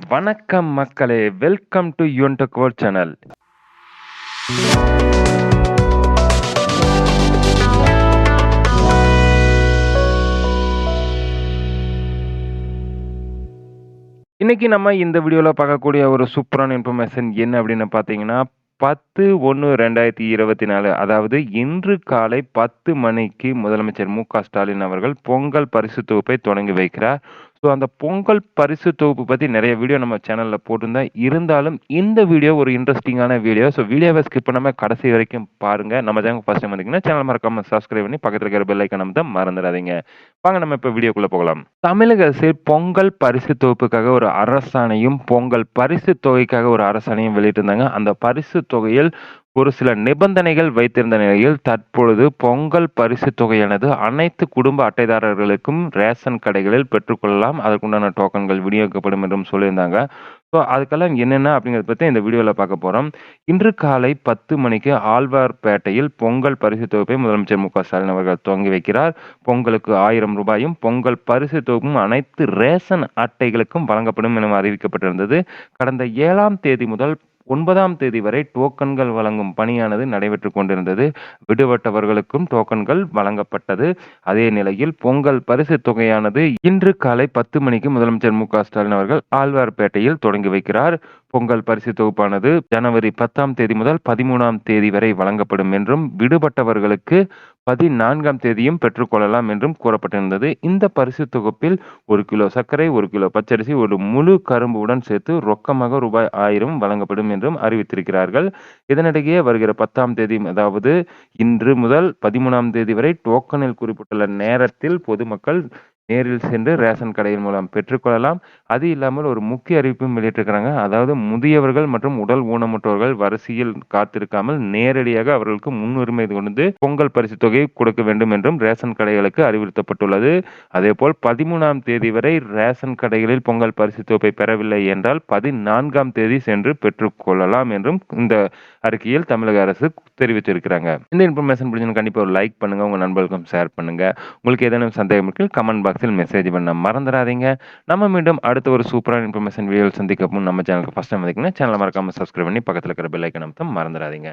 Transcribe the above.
வணக்கம் மக்களே! Welcome to யுவன்டோகோர் சேனல். இன்னைக்கு நம்ம இந்த வீடியோல பார்க்கக்கூடிய ஒரு சூப்பரான இன்ஃபர்மேஷன் என்ன அப்படின்னு பார்த்தீங்கன்னா, 10/1/2024 அதாவது இன்று காலை 10 மணிக்கு முதலமைச்சர் மு. க. ஸ்டாலின் அவர்கள் பொங்கல் பரிசு தொகுப்பை தொடங்கி வைக்கிறார். ஸோ அந்த பொங்கல் பரிசு தொகுப்பு பற்றி நிறைய வீடியோ நம்ம சேனலில் போட்டிருந்தேன். இருந்தாலும் இந்த வீடியோ ஒரு இன்ட்ரெஸ்டிங்கான வீடியோ. ஸோ வீடியோவை ஸ்கிப் பண்ணாமல் கடைசி வரைக்கும் பாருங்க. நம்ம சேனல் ஃபஸ்ட் டைம் வந்தீங்கன்னா சேனல் மறக்காமல் சப்ஸ்கிரைப் பண்ணி பக்கத்தில் இருக்கிற பெல் ஐகான் அமுத்த மறந்துடாதீங்க. வாங்க நம்ம இப்போ வீடியோக்குள்ளே போகலாம். தமிழக அரசு பொங்கல் பரிசு தொகுப்புக்காக ஒரு அரசாணையும், பொங்கல் பரிசு தொகைக்காக ஒரு அரசாணையும் வெளியிட்டிருந்தாங்க. அந்த பரிசு தொகையில் ஒரு சில நிபந்தனைகள் வைத்திருந்த நிலையில், தற்பொழுது பொங்கல் பரிசு தொகையானது அனைத்து குடும்ப அட்டைதாரர்களுக்கும் ரேஷன் கடைகளில் பெற்றுக்கொள்ளலாம். அதற்குண்டான டோக்கன்கள் விநியோகிக்கப்படும் என்றும் சொல்லியிருந்தாங்க. ஸோ அதுக்கெல்லாம் என்னென்ன அப்படிங்கிறத பற்றி இந்த வீடியோவில் பார்க்க போகிறோம் இன்று காலை 10 மணிக்கு ஆழ்வார்பேட்டையில் பொங்கல் பரிசு தொகுப்பை முதலமைச்சர் மு. க. ஸ்டாலின் அவர்கள் துவங்கி வைக்கிறார். பொங்கலுக்கு ஆயிரம் ரூபாயும் பொங்கல் பரிசு தொகுப்பும் அனைத்து ரேஷன் அட்டைகளுக்கும் வழங்கப்படும் என அறிவிக்கப்பட்டிருந்தது. கடந்த ஏழாம் தேதி முதல் ஒன்பதாம் தேதி வரை டோக்கன்கள் வழங்கும் பணியானது நடைபெற்று கொண்டிருந்தது. விடுபட்டவர்களுக்கும் டோக்கன்கள் வழங்கப்பட்டது. அதே நிலையில் பொங்கல் பரிசு தொகையானது இன்று காலை 10 மணிக்கு முதலமைச்சர் மு. க. ஸ்டாலின் அவர்கள் ஆழ்வார்பேட்டையில் தொடங்கி வைக்கிறார். பொங்கல் பரிசு தொகுப்பானது ஜனவரி 10ஆம் தேதி முதல் 13ஆம் தேதி வரை வழங்கப்படும் என்றும், விடுபட்டவர்களுக்கு 14ஆம் தேதியும் பெற்றுக்கொள்ளலாம் என்றும் கூறப்பட்டிருந்தது. இந்த பரிசு தொகுப்பில் ஒரு கிலோ சர்க்கரை, ஒரு கிலோ பச்சரிசி, ஒரு முழு கரும்புடன் சேர்த்து ரொக்கமாக ரூபாய் ஆயிரம் வழங்கப்படும் என்றும் அறிவித்திருக்கிறார்கள். இதனிடையே வருகிற 10ஆம் தேதி அதாவது இன்று முதல் 13ஆம் தேதி வரை டோக்கனில் குறிப்பிட்டுள்ள நேரத்தில் பொதுமக்கள் நேரில் சென்று ரேஷன் கடையின் மூலம் பெற்றுக்கொள்ளலாம். அது இல்லாமல் ஒரு முக்கிய அறிவிப்பும் வெளியிட்டிருக்கிறாங்க. அதாவது முதியவர்கள் மற்றும் உடல் ஊனமுற்றோர்கள் வரிசையில் காத்திருக்காமல் நேரடியாக அவர்களுக்கு முன்னுரிமை கொடுத்து பொங்கல் பரிசு தொகை கொடுக்க வேண்டும் என்றும் ரேஷன் கடைகளுக்கு அறிவுறுத்தப்பட்டுள்ளது. அதேபோல் 13ஆம் தேதி வரை ரேஷன் கடைகளில் பொங்கல் பரிசு தொகை பெறவில்லை என்றால் 14ஆம் தேதி சென்று பெற்றுக்கொள்ளலாம் என்றும் இந்த அறிக்கையில் தமிழக அரசு தெரிவித்திருக்கிறாங்க. இந்த இன்ஃபர்மேஷன் பிடிச்சிருந்தா கண்டிப்பா ஒரு லைக் பண்ணுங்க. உங்க நண்பர்களுக்கும் ஷேர் பண்ணுங்க. உங்களுக்கு ஏதேனும் சந்தேகம் இருக்கில் கமெண்ட் பாக்ஸில் மெசேஜ் பண்ண மறந்துடாதீங்க. நம்ம மீண்டும் அடுத்த ஒரு சூப்பரான இன்ஃபர்மேஷன் வீடியோவில் சந்திக்கப்போ நம்ம சேனலுக்கு ஃபஸ்ட் டைம் வந்தீங்கன்னா சேனலை மறக்காம சப்ஸ்கிரைப் பண்ணி பக்கத்தில் இருக்கிற பெல் ஐக்கன் அமுத்த மறந்துடாதீங்க.